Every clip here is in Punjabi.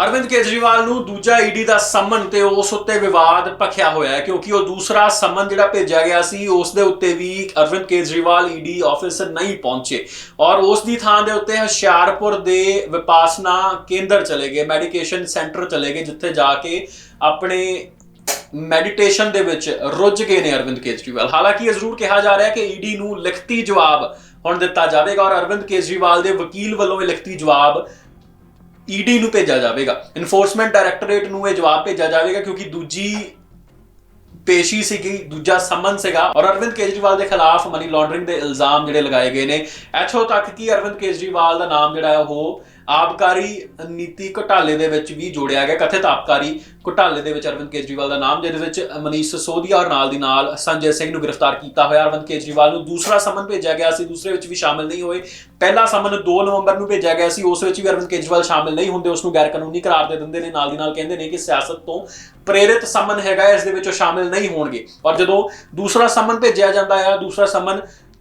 ਅਰਵਿੰਦ ਕੇਜਰੀਵਾਲ ਨੂੰ ਦੂਜਾ ਈਡੀ ਦਾ ਸੰਮਨ ਤੇ ਉਸ ਉੱਤੇ ਵਿਵਾਦ ਭਖਿਆ ਹੋਇਆ ਹੈ, ਕਿਉਂਕਿ ਉਹ ਦੂਸਰਾ ਸੰਮਨ ਜਿਹੜਾ ਭੇਜਿਆ ਗਿਆ ਸੀ, ਉਸ ਦੇ ਉੱਤੇ ਵੀ ਅਰਵਿੰਦ ਕੇਜਰੀਵਾਲ ਈਡੀ ਆਫਿਸਰ ਨਹੀਂ ਪਹੁੰਚੇ। ਔਰ ਉਸ ਦੀ ਥਾਂ ਦੇ ਉੱਤੇ ਹੁਸ਼ਿਆਰਪੁਰ ਦੇ ਵਿਪਾਸਨਾ ਕੇਂਦਰ ਚਲੇ ਗਏ, ਮੈਡੀਕੇਸ਼ਨ ਸੈਂਟਰ ਚਲੇ ਗਏ, ਜਿੱਥੇ ਜਾ ਕੇ ਆਪਣੇ ਮੈਡੀਟੇਸ਼ਨ ਦੇ ਵਿੱਚ ਰੁੱਝ ਗਏ ਨੇ ਅਰਵਿੰਦ ਕੇਜਰੀਵਾਲ। ਹਾਲਾਂਕਿ ਇਹ ਜ਼ਰੂਰ ਕਿਹਾ ਜਾ ਰਿਹਾ ਹੈ ਕਿ ਈਡੀ ਨੂੰ ਲਿਖਤੀ ਜਵਾਬ ਹੁਣ ਦਿੱਤਾ ਜਾਵੇਗਾ ਔਰ ਅਰਵਿੰਦ ਕੇਜਰੀਵਾਲ ਦੇ ਵਕੀਲ ਵੱਲੋਂ ਇਹ ਲਿਖਤੀ ਜਵਾਬ ਈਡੀ ਨੂੰ ਭੇਜਿਆ ਜਾਵੇਗਾ। ਇਨਫੋਰਸਮੈਂਟ ਡਾਇਰੈਕਟੋਰੇਟ ਨੂੰ ਇਹ ਜਵਾਬ ਭੇਜਿਆ ਜਾਵੇਗਾ ਕਿਉਂਕਿ ਦੂਜੀ ਪੇਸ਼ੀ ਸੀਗੀ, ਦੂਜਾ ਸਮਨ ਸੀਗਾ ਔਰ ਅਰਵਿੰਦ ਕੇਜਰੀਵਾਲ ਦੇ ਖਿਲਾਫ ਮਨੀ ਲਾਂਡਰਿੰਗ ਦੇ ਇਲਜ਼ਾਮ ਜਿਹੜੇ ਲਗਾਏ ਗਏ ਨੇ। ਇੱਥੋਂ ਤੱਕ ਕਿ ਅਰਵਿੰਦ ਕੇਜਰੀਵਾਲ ਦਾ ਨਾਮ ਜਿਹੜਾ ਹੈ ਉਹ ਆਬਕਾਰੀ ਨੀਤੀ ਘੁਟਾਲੇ ਦੇ ਵਿੱਚ ਵੀ ਜੋੜਿਆ ਗਿਆ। ਕਥਿਤ ਆਬਕਾਰੀ ਘੁਟਾਲੇ ਦੇ ਵਿੱਚ ਅਰਵਿੰਦ ਕੇਜਰੀਵਾਲ ਦਾ ਨਾਮ ਜਿਹਦੇ ਵਿੱਚ ਮਨੀਸ਼ ਸੋਧੀਆ ਔਰ ਨਾਲ ਦੀ ਨਾਲ ਸੰਜੇ ਸਿੰਘ ਨੂੰ ਗ੍ਰਿਫਤਾਰ ਕੀਤਾ ਹੋਇਆ। ਅਰਵਿੰਦ ਕੇਜਰੀਵਾਲ ਨੂੰ ਦੂਸਰਾ ਸਮਨ ਭੇਜਿਆ ਗਿਆ ਸੀ ਦੂਸਰੇ ਵਿੱਚ ਵੀ ਸ਼ਾਮਿਲ ਨਹੀਂ ਹੋਏ। ਪਹਿਲਾ ਸਮਨ 2 ਨਵੰਬਰ ਨੂੰ ਭੇਜਿਆ ਗਿਆ ਸੀ ਉਸ ਵਿੱਚ ਵੀ ਅਰਵਿੰਦ ਕੇਜਰੀਵਾਲ ਸ਼ਾਮਿਲ ਨਹੀਂ ਹੁੰਦੇ। ਉਸ ਨੂੰ ਗੈਰ ਕਾਨੂੰਨੀ ਕਰਾਰ ਦੇ ਦਿੰਦੇ ਨੇ ਨਾਲ ਦੀ ਨਾਲ ਕਹਿੰਦੇ ਨੇ ਕਿ ਸਿਆਸਤ ਤੋਂ ਪ੍ਰੇਰਿਤ ਸਮਨ ਹੈਗਾ ਹੈ, ਇਸ ਦੇ ਵਿੱਚ ਉਹ ਸ਼ਾਮਿਲ ਨਹੀਂ ਹੋਣਗੇ। ਔਰ ਜਦੋਂ ਦੂਸਰਾ ਸਮਨ ਭੇਜਿਆ ਜਾਂਦਾ ਹੈ ਦੂਸਰਾ ਸਮਨ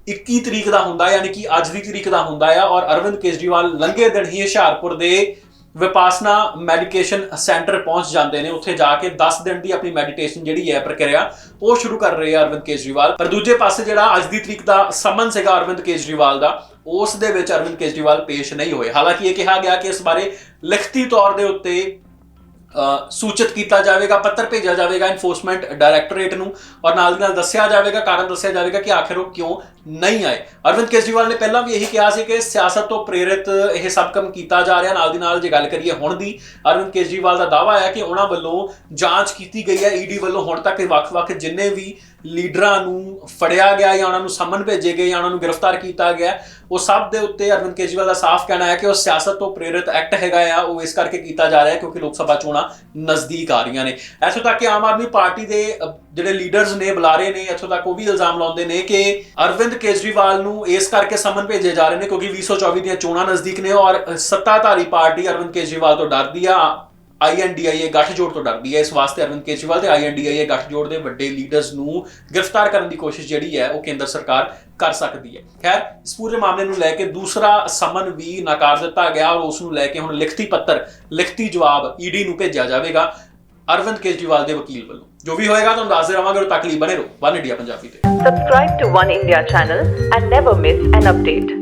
21 ਤਰੀਕ ਦਾ ਹੁੰਦਾ, ਯਾਨੀ ਕਿ ਅੱਜ ਦੀ ਤਰੀਕ ਦਾ ਹੁੰਦਾ ਆ, ਔਰ ਅਰਵਿੰਦ ਕੇਜਰੀਵਾਲ ਲੰਘੇ ਦਿਨ ਹੀ ਹੁਸ਼ਿਆਰਪੁਰ ਦੇ ਵਿਪਾਸਨਾ ਮੈਡੀਕੇਸ਼ਨ ਸੈਂਟਰ ਪਹੁੰਚ ਜਾਂਦੇ ਨੇ, ਉੱਥੇ ਜਾ ਕੇ 10 ਦਿਨ ਦੀ ਆਪਣੀ ਮੈਡੀਟੇਸ਼ਨ ਜਿਹੜੀ ਹੈ, ਪ੍ਰਕਿਰਿਆ ਉਹ ਸ਼ੁਰੂ ਕਰ ਰਹੇ ਆ ਅਰਵਿੰਦ ਕੇਜਰੀਵਾਲ। ਪਰ ਦੂਜੇ ਪਾਸੇ ਜਿਹੜਾ ਅੱਜ ਦੀ ਤਰੀਕ ਦਾ ਸਮਨ ਸੀਗਾ ਅਰਵਿੰਦ ਕੇਜਰੀਵਾਲ ਦਾ, ਉਸ ਦੇ ਵਿੱਚ ਅਰਵਿੰਦ ਕੇਜਰੀਵਾਲ ਪੇਸ਼ ਨਹੀਂ ਹੋਏ। ਹਾਲਾਂਕਿ ਇਹ ਕਿਹਾ ਗਿਆ ਕਿ ਇਸ ਬਾਰੇ ਲਿਖਤੀ ਤੌਰ ਦੇ ਉੱਤੇ ਸੂਚਿਤ ਕੀਤਾ ਜਾਵੇਗਾ, ਪੱਤਰ ਭੇਜਿਆ ਜਾਵੇਗਾ ਇਨਫੋਰਸਮੈਂਟ ਡਾਇਰੈਕਟੋਰੇਟ ਨੂੰ, ਔਰ ਨਾਲ ਦੀ ਨਾਲ ਦੱਸਿਆ ਜਾਵੇਗਾ, ਕਾਰਨ ਦੱਸਿਆ ਜਾਵੇਗਾ ਕਿ ਆਖਿਰ ਉਹ ਕਿਉਂ ਨਹੀਂ ਆਏ। ਅਰਵਿੰਦ ਕੇਜਰੀਵਾਲ ਨੇ ਪਹਿਲਾਂ ਵੀ ਇਹੀ ਕਿਹਾ ਸੀ ਕਿ ਸਿਆਸਤ ਤੋਂ ਪ੍ਰੇਰਿਤ ਇਹ ਸਭ ਕੰਮ ਕੀਤਾ ਜਾ ਰਿਹਾ, ਨਾਲ ਦੀ ਨਾਲ ਜੇ ਗੱਲ ਕਰੀਏ ਹੁਣ ਦੀ, ਅਰਵਿੰਦ ਕੇਜਰੀਵਾਲ ਦਾ ਦਾਵਾ ਹੈ ਕਿ ਉਹਨਾਂ ਵੱਲੋਂ ਜਾਂਚ ਕੀਤੀ ਗਈ ਹੈ, ਈਡੀ ਵੱਲੋਂ ਹੁਣ ਤੱਕ ਵੱਖ-ਵੱਖ ਜਿੰਨੇ ਵੀ ਲੀਡਰਾਂ ਨੂੰ ਫੜਿਆ ਗਿਆ ਜਾਂ ਉਹਨਾਂ ਨੂੰ ਸਮਨ ਭੇਜੇ ਗਏ ਜਾਂ ਉਹਨਾਂ ਨੂੰ ਗ੍ਰਿਫਤਾਰ ਕੀਤਾ ਗਿਆ, ਉਹ ਸਭ ਦੇ ਉੱਤੇ ਅਰਵਿੰਦ ਕੇਜਰੀਵਾਲ ਦਾ ਸਾਫ਼ ਕਹਿਣਾ ਹੈ ਕਿ ਉਹ ਸਿਆਸਤ ਤੋਂ ਪ੍ਰੇਰਿਤ ਐਕਟ ਹੈਗਾ ਆ, ਉਹ ਇਸ ਕਰਕੇ ਕੀਤਾ ਜਾ ਰਿਹਾ ਹੈ ਕਿਉਂਕਿ ਲੋਕ ਸਭਾ ਚੋਣਾਂ ਨਜ਼ਦੀਕ ਆ ਰਹੀਆਂ ਨੇ। ਇੱਥੋਂ ਤੱਕ ਕਿ ਆਮ ਆਦਮੀ ਪਾਰਟੀ ਦੇ ਜਿਹੜੇ ਲੀਡਰਸ ਨੇ, ਬੁਲਾਰੇ ਨੇ, ਇੱਥੋਂ ਤੱਕ ਉਹ ਵੀ ਇਲਜ਼ਾਮ ਲਾਉਂਦੇ ਨੇ ਕਿ ਅਰਵਿੰਦ ਕੇਜਰੀਵਾਲ ਨੂੰ ਇਸ ਕਰਕੇ ਸਮਨ ਭੇਜੇ ਜਾ ਰਹੇ ਨੇ ਕਿਉਂਕਿ 2024 ਦੀਆਂ ਚੋਣਾਂ ਨਜ਼ਦੀਕ ਨੇ ਔਰ ਸੱਤਾਧਾਰੀ ਪਾਰਟੀ ਅਰਵਿੰਦ ਕੇਜਰੀਵਾਲ ਤੋਂ ਡਰਦੀ ਆ ਆਈਐਨਡੀਆਈਏ ਗੱਠਜੋੜ ਤੋਂ ਡਰਦੀ ਹੈ ਇਸ ਵਾਸਤੇ ਅਰਵਿੰਦ ਕੇਜਰੀਵਾਲ ਤੇ ਆਈਐਨਡੀਆਈਏ ਗੱਠਜੋੜ ਦੇ ਵੱਡੇ ਲੀਡਰਸ ਨੂੰ ਗ੍ਰਿਫਤਾਰ ਕਰਨ ਦੀ ਕੋਸ਼ਿਸ਼ ਜਿਹੜੀ ਹੈ, ਉਹ ਕੇਂਦਰ ਸਰਕਾਰ ਕਰ ਸਕਦੀ ਹੈ। ਖੈਰ, ਇਸ ਪੂਰੇ ਮਾਮਲੇ ਨੂੰ ਲੈ ਕੇ ਦੂਸਰਾ ਸਮਨ ਵੀ ਨਕਾਰ ਦਿੱਤਾ ਗਿਆ ਔਰ ਉਸ ਨੂੰ ਲੈ ਕੇ ਹੁਣ ਲਿਖਤੀ ਪੱਤਰ, ਲਿਖਤੀ ਜਵਾਬ ਈਡੀ ਨੂੰ ਭੇਜਿਆ ਜਾਵੇਗਾ। ਅਰਵਿੰਦ ਕੇਜਰੀਵਾਲ ਦੇ ਵਕੀਲ ਵੱਲੋਂ। ਜੋ ਵੀ ਹੋਏਗਾ ਤੁਹਾਨੂੰ ਦੱਸਦੇ ਰਵਾਂਗੇ ਉਦੋਂ ਤੱਕ ਲਈ ਬਨੇ ਰਹੋ। ਵਨ ਇੰਡੀਆ ਪੰਜਾਬੀ ਤੇ। Subscribe to One India channel and never miss an update.